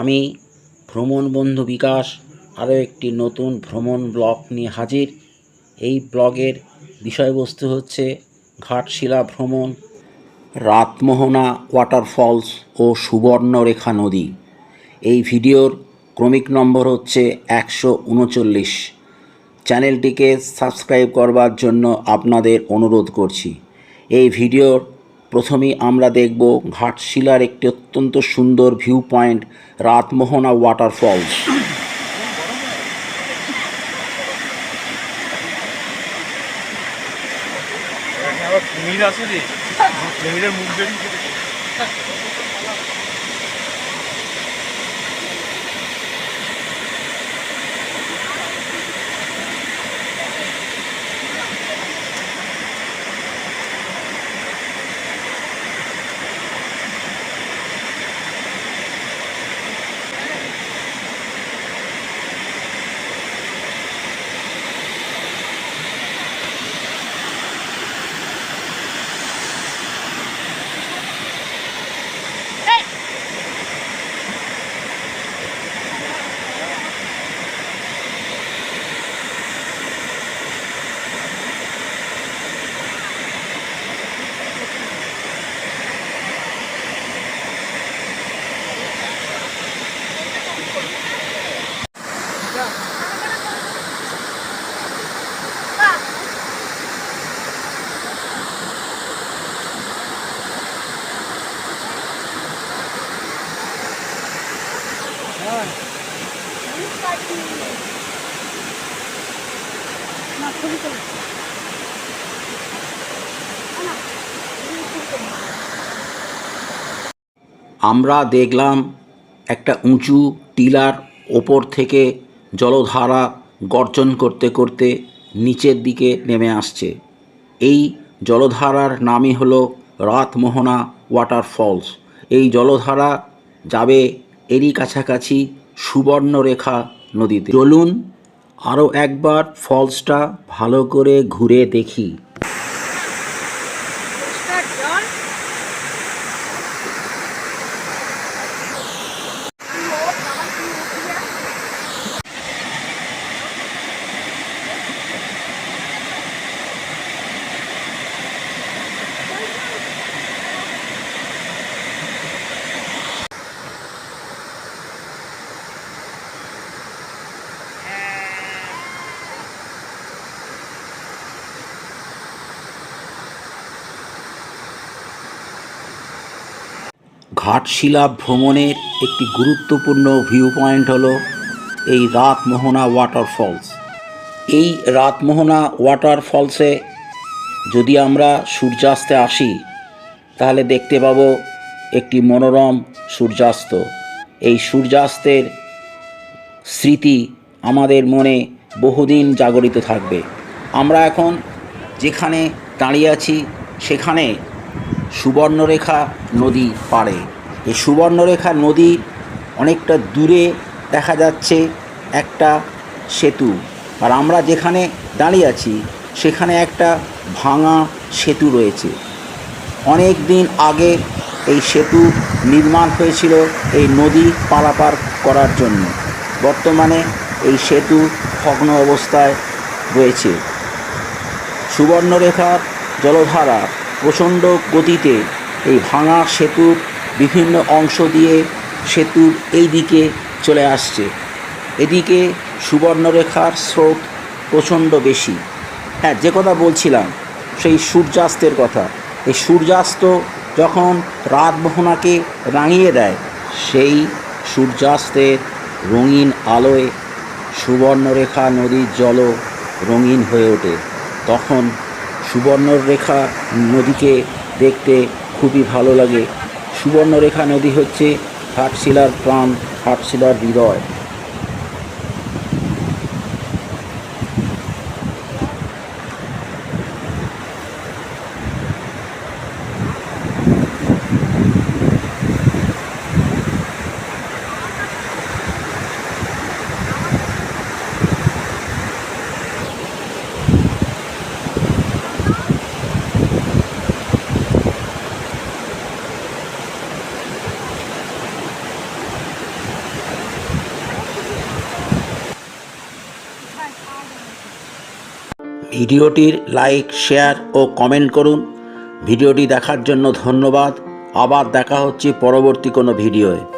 আমি ভ্রমণ বন্ধু বিকাশ আরও একটি নতুন ভ্রমণ ব্লগ নিয়ে হাজির। এই ব্লগের বিষয়বস্তু হচ্ছে ঘাটশিলা ভ্রমণ, রাতমোহনা ওয়াটারফলস ও সুবর্ণরেখা নদী। এই ভিডিওর ক্রমিক নম্বর হচ্ছে একশো উনচল্লিশ। চ্যানেলটিকে সাবস্ক্রাইব করবার জন্য আপনাদের অনুরোধ করছি। এই ভিডিওর প্রথমেই আমরা দেখব ঘাটশিলার একটি অত্যন্ত সুন্দর ভিউ পয়েন্ট রাতমোহনা ওয়াটারফলস কুমির আছে রে। কুমিরের মুখ আমরা দেখলাম একটা উঁচু টিলার ওপর থেকে জলধারা গর্জন করতে করতে নিচের দিকে নেমে আসছে। এই জলধারার নামই হলো রাতমোহনা ওয়াটারফলস। এই জলধারা যাবে এরই কাছাকাছি সুবর্ণরেখা নদীতে। চলুন আরও একবার ফলসটা ভালো করে ঘুরে দেখি পরিষ্কার জল ঘাটশিলা ভ্রমণের একটি গুরুত্বপূর্ণ ভিউ পয়েন্ট হলো এই রাতমোহনা ওয়াটারফলস এই রাতমোহনা ওয়াটারফলসে যদি আমরা সূর্যাস্তে আসি, তাহলে দেখতে পাবো একটি মনোরম সূর্যাস্ত। এই সূর্যাস্তের স্মৃতি আমাদের মনে বহুদিন জাগরিত থাকবে। আমরা এখন যেখানে দাঁড়িয়ে আছি, সেখানে সুবর্ণরেখা নদী পাড়ে। এই সুবর্ণরেখা নদী অনেকটা দূরে দেখা যাচ্ছে একটা সেতু। আর আমরা যেখানে দাঁড়িয়ে আছি, সেখানে একটা ভাঙা সেতু রয়েছে। অনেক দিন আগে এই সেতু নির্মাণ হয়েছিল এই নদী পারাপার করার জন্য। বর্তমানে এই সেতু ভগ্ন অবস্থায় রয়েছে। সুবর্ণরেখার জলধারা প্রচণ্ড গতিতে এই ভাঙা সেতুর বিভিন্ন অংশ দিয়ে সেতুর এই দিকে চলে আসছে। এদিকে সুবর্ণরেখার স্রোত প্রচণ্ড বেশি। হ্যাঁ যে কথা বলছিলাম, সেই সূর্যাস্তের কথা। এই সূর্যাস্ত যখন রাতমোহনাকে রাঙিয়ে দেয়, সেই সূর্যাস্তের রঙিন আলোয় সুবর্ণরেখা নদীর জলও রঙিন হয়ে ওঠে। তখন সুবর্ণরেখা নদীকে দেখতে খুবই ভালো লাগে। সুবর্ণরেখা নদী হচ্ছে হাটশিলার প্রাণ হাটশিলার হৃদয়। ভিডিওটির লাইক, শেয়ার ও কমেন্ট করুন। ভিডিওটি দেখার জন্য ধন্যবাদ। আবার দেখা হচ্ছে পরবর্তী কোনো ভিডিওয়ে।